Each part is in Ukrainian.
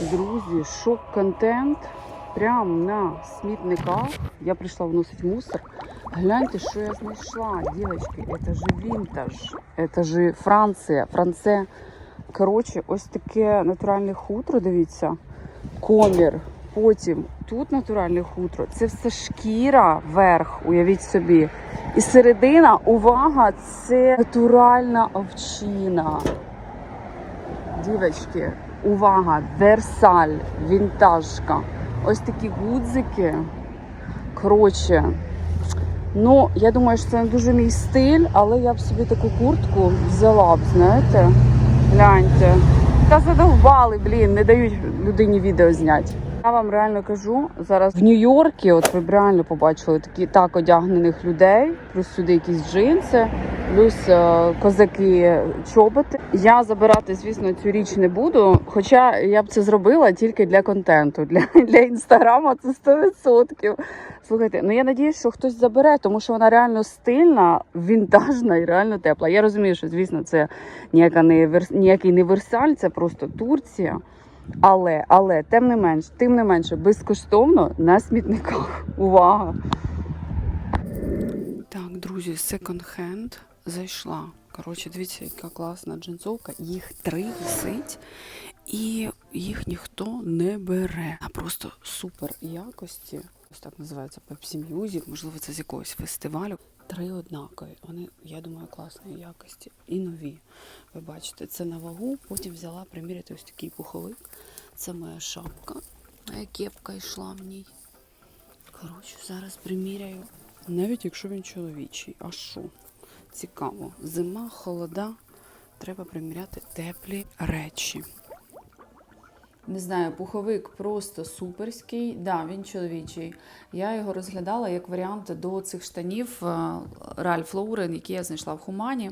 Друзі, шок-контент. Прямо на смітниках. Я прийшла вносити мусор. Гляньте, що я знайшла, дівчатки. Це же вінтаж. Це же Франція. Франце. Коротше, ось таке натуральне хутро, дивіться. Комір. Потім тут натуральне хутро. Це все шкіра верх, уявіть собі. І середина, увага, це натуральна овчина. Дівчатки, увага, Версаль, вінтажка. Ось такі гудзики. Коротше, ну, я думаю, що це не дуже мій стиль, але я б собі таку куртку взяла б, знаєте. Гляньте. Та задовбали, блін, не дають людині відео зняти. Я вам реально кажу, зараз в Нью-Йорку, от ви б реально побачили такі так одягнених людей, плюс сюди якісь джинси, плюс е, козаки чоботи. Я забирати, звісно, цю річ не буду. Хоча я б це зробила тільки для контенту. Для, для інстаграма це 100%. Слухайте, ну я надіюсь, що хтось забере, тому що вона реально стильна, вінтажна і реально тепла. Я розумію, що звісно, це ніяка не верс... ніякий не версаль, це просто Турція. Але, але, тим не менш, тим не менше, безкоштовно на смітниках. Увага! Так, друзі, секонд-хенд зайшла. Коротше, дивіться, яка класна джинсовка. Їх три висить, і їх ніхто не бере. А просто супер якості. Ось так називається Pepsi Music, можливо, це з якогось фестивалю. Три однакові. Вони, я думаю, класної якості і нові. Ви бачите, це на вагу. Потім взяла приміряти ось такий пуховик. Це моя шапка. Моя кепка йшла в ній. Коротше, зараз приміряю. Навіть якщо він чоловічий. А що? Цікаво. Зима, холода. Треба приміряти теплі речі. Не знаю, пуховик просто суперський. Да, він чоловічий. Я його розглядала як варіант до цих штанів Ральф Лоурен, які я знайшла в Хумані.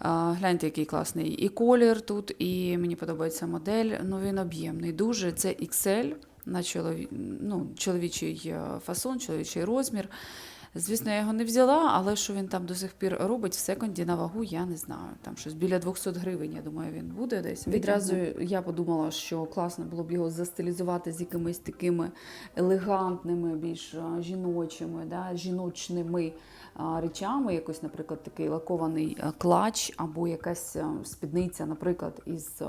Гляньте, який класний і колір тут, і мені подобається модель. Ну він об'ємний. Дуже це XL на чолові... ну, чоловічий е, фасон, чоловічий розмір. Звісно, я його не взяла, але що він там до сих пір робить в секонді на вагу, я не знаю. Там щось біля 200 гривень, я думаю, він буде десь. Відразу я подумала, що класно було б його застилізувати з якимись такими елегантними, більш жіночими, да, жіночними речами. Якось, наприклад, такий лакований клач або якась спідниця, наприклад, із.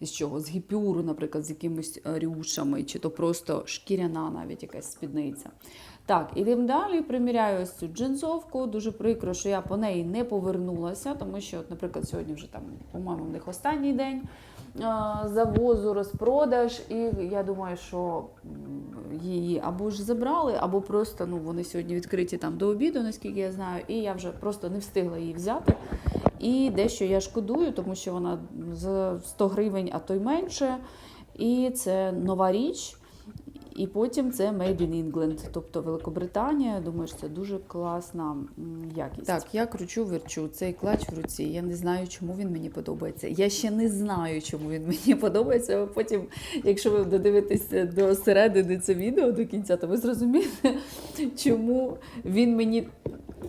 із чого? З гіпюру, наприклад, з якимись рюшами, чи то просто шкіряна навіть якась спідниця. Так, ідемо далі. Приміряю цю джинсовку. Дуже прикро, що я по неї не повернулася, тому що, от, наприклад, сьогодні вже там, по-моєму, в них останній день завозу, розпродаж. І я думаю, що її або ж забрали, або просто ну, вони сьогодні відкриті там до обіду, наскільки я знаю, і я вже просто не встигла її взяти. І дещо я шкодую, тому що вона за 100 гривень, а то й менше. І це нова річ. І потім це Made in England, тобто Великобританія. Думаю, що це дуже класна якість. Так, я кручу, верчу цей клач в руці. Я не знаю, чому він мені подобається. Я ще не знаю, чому він мені подобається. а Потім, якщо ви додивитеся до середини це відео до кінця, то ви зрозумієте, чому він мені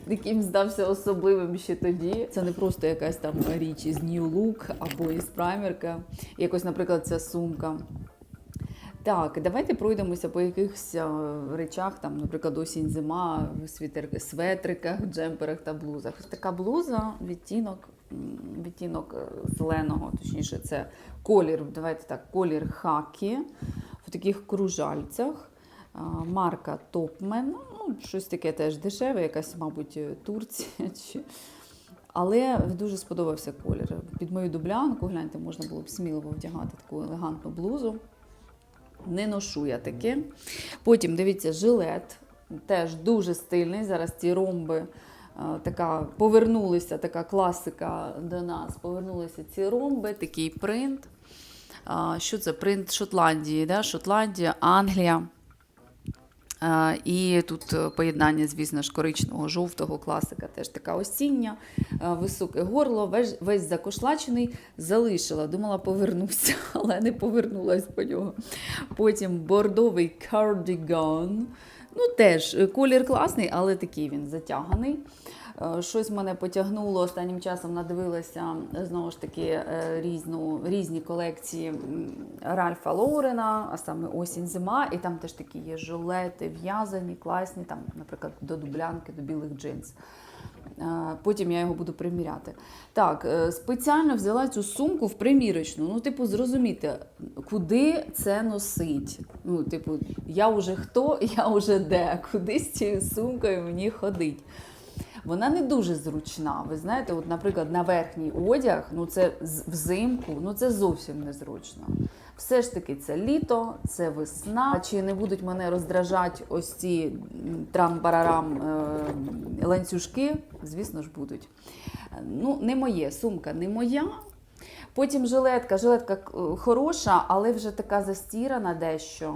яким здався особливим ще тоді. Це не просто якась там річ із New Look або із праймерка. Якось, наприклад, ця сумка. Так, давайте пройдемося по якихось е, речах, там, наприклад, осінь, зима, в світер- светриках, джемперах та блузах. Така блуза, відтінок, відтінок е, зеленого, точніше, це колір, давайте так, колір хакі в таких кружальцях. Марка Топмен, ну, щось таке теж дешеве, якась, мабуть, е, Турція. Чи... Але дуже сподобався колір. Під мою дублянку, гляньте, можна було б сміливо вдягати таку елегантну блузу. Не ношу я таке. Потім дивіться, жилет. Теж дуже стильний. Зараз ці ромби е, така повернулися, така класика до нас. Повернулися ці ромби, такий принт. Що це? Принт Шотландії, да? Шотландія, Англія. Е, І тут е, поєднання, звісно ж, коричного, жовтого класика, теж така осіння, е, високе горло, весь, весь закошлачений, залишила. Думала, повернуся, але не повернулась по нього. Потім бордовий кардиган. Ну, теж колір класний, але такий він затяганий. Е, Щось мене потягнуло останнім часом, надивилася е, знову ж таки е, різну, різні колекції Ральфа Лоурена, а саме осінь зима, і там теж такі є жилети, в'язані, класні, там, наприклад, до дублянки, до білих джинс. Потім я його буду приміряти. Так, спеціально взяла цю сумку в примірочну. Ну, типу, зрозуміти, куди це носить. Ну, типу, я вже хто, я вже де, куди з цією сумкою мені ходить. Вона не дуже зручна. Ви знаєте, от, наприклад, на верхній одяг, ну це взимку, ну це зовсім незручно. Все ж таки, це літо, це весна. Чи не будуть мене роздражати ось ці трам-барарам е, ланцюжки? Звісно ж, будуть. Ну, не моє, сумка не моя. Потім жилетка. Жилетка е, хороша, але вже така застірана дещо.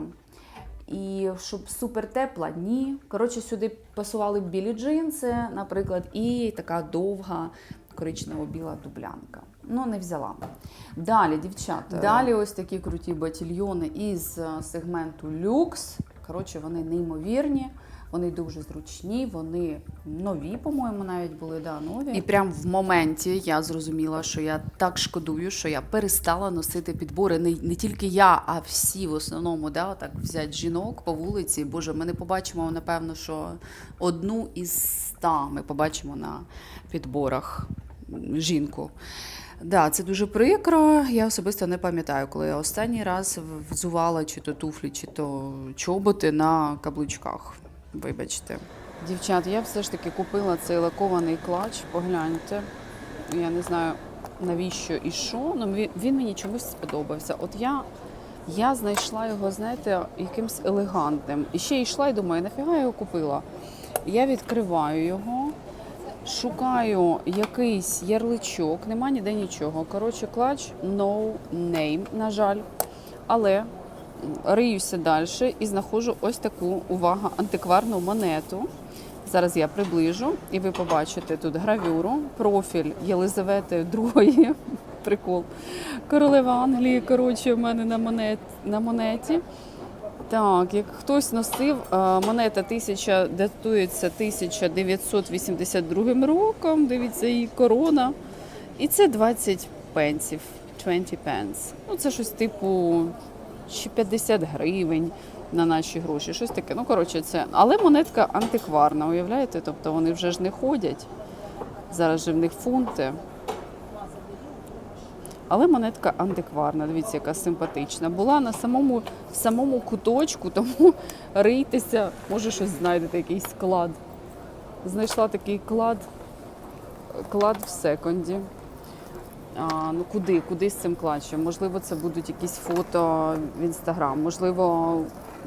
І щоб супер тепла, ні. Коротше, сюди пасували білі джинси, наприклад, і така довга коричнево-біла дублянка. Ну, не взяла. Далі, дівчата. Далі ось такі круті батільйони із е, сегменту люкс. Коротше, вони неймовірні. Вони дуже зручні, вони нові, по-моєму, навіть були да, нові. І прям в моменті я зрозуміла, що я так шкодую, що я перестала носити підбори. Не, не тільки я, а всі в основному, да, так взяти жінок по вулиці. Боже, ми не побачимо, напевно, що одну із ста ми побачимо на підборах жінку. Да, це дуже прикро. Я особисто не пам'ятаю, коли я останній раз взувала чи то туфлі, чи то чоботи на каблучках. Вибачте. Дівчат, я все ж таки купила цей лакований клач. Погляньте. Я не знаю навіщо і що, але він, він мені чомусь сподобався. От я, я знайшла його, знаєте, якимсь елегантним. І ще йшла і думаю, нафіга я його купила. Я відкриваю його, шукаю якийсь ярличок, нема ніде нічого. Коротше, клач no name, на жаль. Але риюся далі і знаходжу ось таку увага антикварну монету. Зараз я приближу, і ви побачите тут гравюру, профіль Єлизавети II, прикол. Королева Англії, коротше, у мене на, монет, на монеті. Так, як хтось носив, е, монета 1000 датується 1982 роком. Дивіться, її корона. І це 20 пенсів, 20 pence. Ну, це щось типу чи 50 гривень на наші гроші, щось таке. Ну, коротше, це. Але монетка антикварна, уявляєте? Тобто вони вже ж не ходять. Зараз же в них фунти. Але монетка антикварна, дивіться, яка симпатична. Була на самому, в самому куточку, тому riйтеся, може щось знайдете, якийсь клад. Знайшла такий клад, клад в секонді. А, ну куди? Куди з цим клатчем? Можливо, це будуть якісь фото в інстаграм, можливо,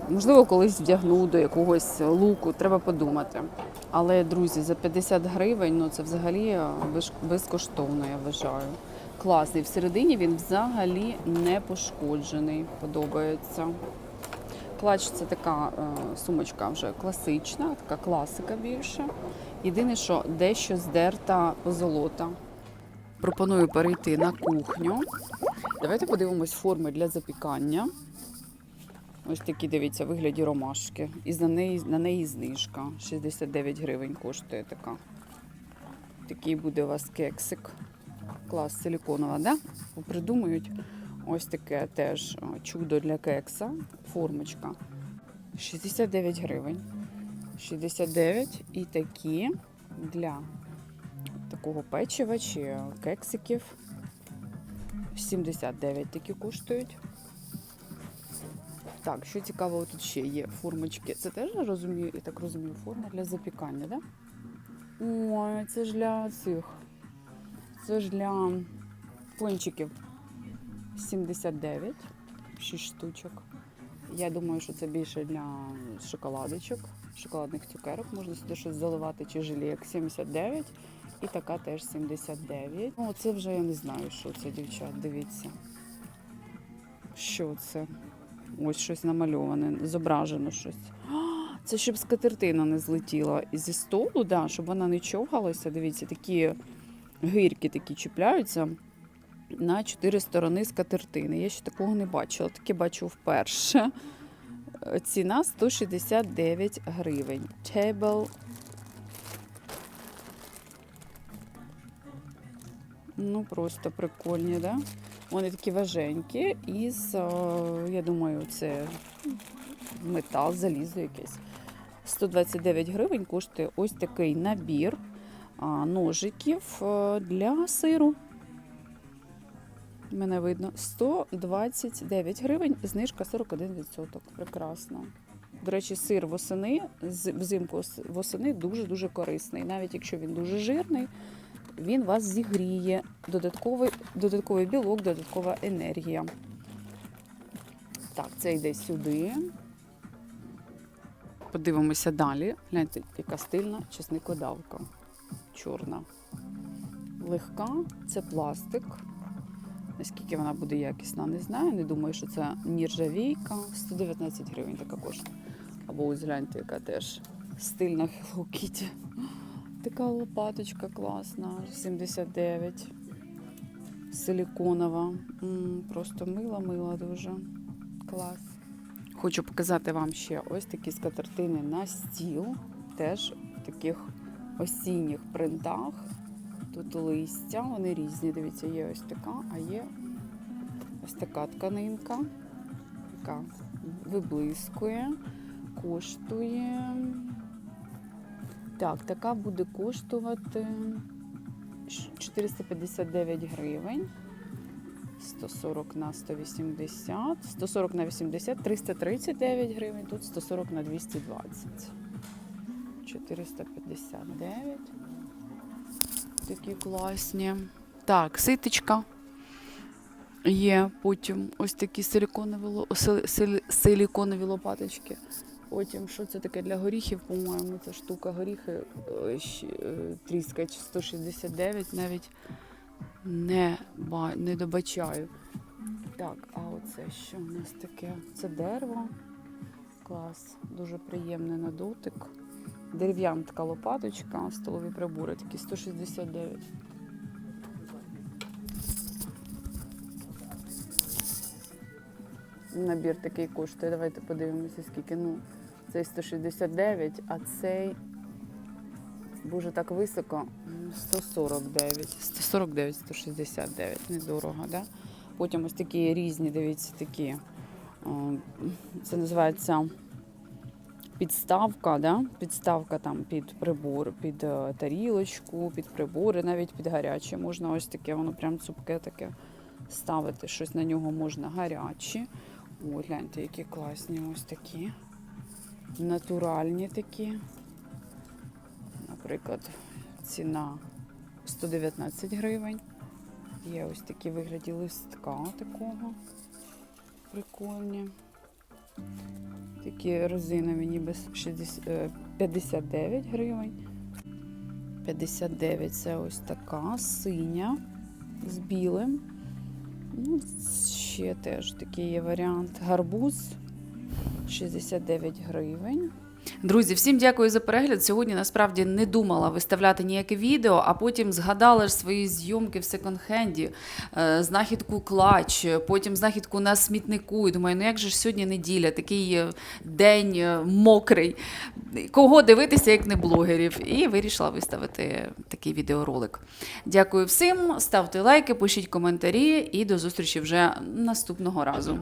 можливо, колись вдягну до якогось луку, треба подумати. Але, друзі, за 50 гривень ну це взагалі е, безкоштовно, я вважаю. Класний. Всередині він взагалі не пошкоджений. Подобається. Клач це така е, сумочка вже класична, така класика більше. Єдине, що дещо здерта позолота. Пропоную перейти на кухню. Давайте подивимось форми для запікання. Ось такі, дивіться, вигляді ромашки. І за неї, на неї знижка. 69 гривень коштує така. Такий буде у вас кексик. Клас силіконова, да? Придумують. Ось таке теж чудо для кекса. Формочка. 69 гривень. 69 і такі для такого печива чи кексиків. 79 такі коштують. Так, що цікаво, тут ще є формочки. Це теж я розумію, я так розумію, форма для запікання, так? Да? Ой, це ж для цих. Це ж для пончиків. 79, 6 штучок. Я думаю, що це більше для шоколадочок, шоколадних цукерок. Можна сюди щось заливати чи желік 79. І така теж 79. Ну, це вже я не знаю, що це, дівчат. Дивіться. Що це? Ось щось намальоване, зображено щось. Це щоб скатертина не злетіла зі столу, да, щоб вона не човгалася. Дивіться, такі гирки такі чіпляються на чотири сторони скатертини. Я ще такого не бачила, таке бачу вперше. Ціна 169 гривень. Table Ну, просто прикольні, да? Вони такі важенькі, із, е, я думаю, це метал, залізо якесь. 129 гривень коштує ось такий набір ножиків е, для сиру. Мене видно 129 гривень, знижка 41%. Прекрасно. До речі, сир восени, взимку восени дуже-дуже корисний. Навіть якщо він дуже жирний, він вас зігріє. Додатковий, додатковий білок, додаткова енергія. Так, це йде сюди. Подивимося далі. Гляньте, яка стильна чесникодавка. Чорна. Легка, це пластик. Наскільки вона буде якісна, не знаю. Не думаю, що це нержавійка. 119 гривень така коштує. Або ось гляньте, яка теж стильна Hello Kitty. Така лопаточка класна, 79. Силіконова. Просто мила-мила дуже. Клас. Хочу показати вам ще ось такі скатертини на стіл. Теж в таких осінніх принтах. Тут листя, вони різні. Дивіться, є ось така, а є ось така тканинка, яка виблискує, коштує. Так, така буде коштувати 459 гривень. 140 на 180, 140 на 80, 339 гривень, тут 140 на 220. 459. Такі класні. Так, ситочка. Є потім ось такі силіконові, силіконові лопаточки. Потім, що це таке для горіхів, по-моєму, це штука горіхи е, е, тріскач 169, навіть не, не добачаю. Так, а оце що у нас таке? Це дерево. Клас, дуже приємний на дотик. Дерев'яна така лопаточка, столові прибори, такі 169. Набір такий коштує. Давайте подивимося, скільки. Ну, цей 169, а цей дуже так високо. 149. 149, 169. Недорого, да? Потім ось такі різні, дивіться, такі. Це називається підставка, да? підставка там під прибор, під е, тарілочку, під прибори, навіть під гаряче. Можна ось таке, воно прям цупке таке ставити. Щось на нього можна гаряче. О, гляньте, які класні ось такі. Натуральні такі. Наприклад, ціна 119 гривень. Є ось такі вигляді листка такого. Прикольні. Такі розинові ніби 60, е, 59 гривень. 59 це ось така синя з білим. Ну, ще теж такий є варіант. Гарбуз 69 гривень. Друзі, всім дякую за перегляд. Сьогодні насправді не думала виставляти ніяке відео, а потім згадала ж свої зйомки в секонд-хенді, е, знахідку клач, потім знахідку на смітнику. І думаю, ну як же ж сьогодні неділя, такий е, день е, мокрий. Кого дивитися, як не блогерів. І вирішила виставити такий відеоролик. Дякую всім, ставте лайки, пишіть коментарі і до зустрічі вже наступного разу.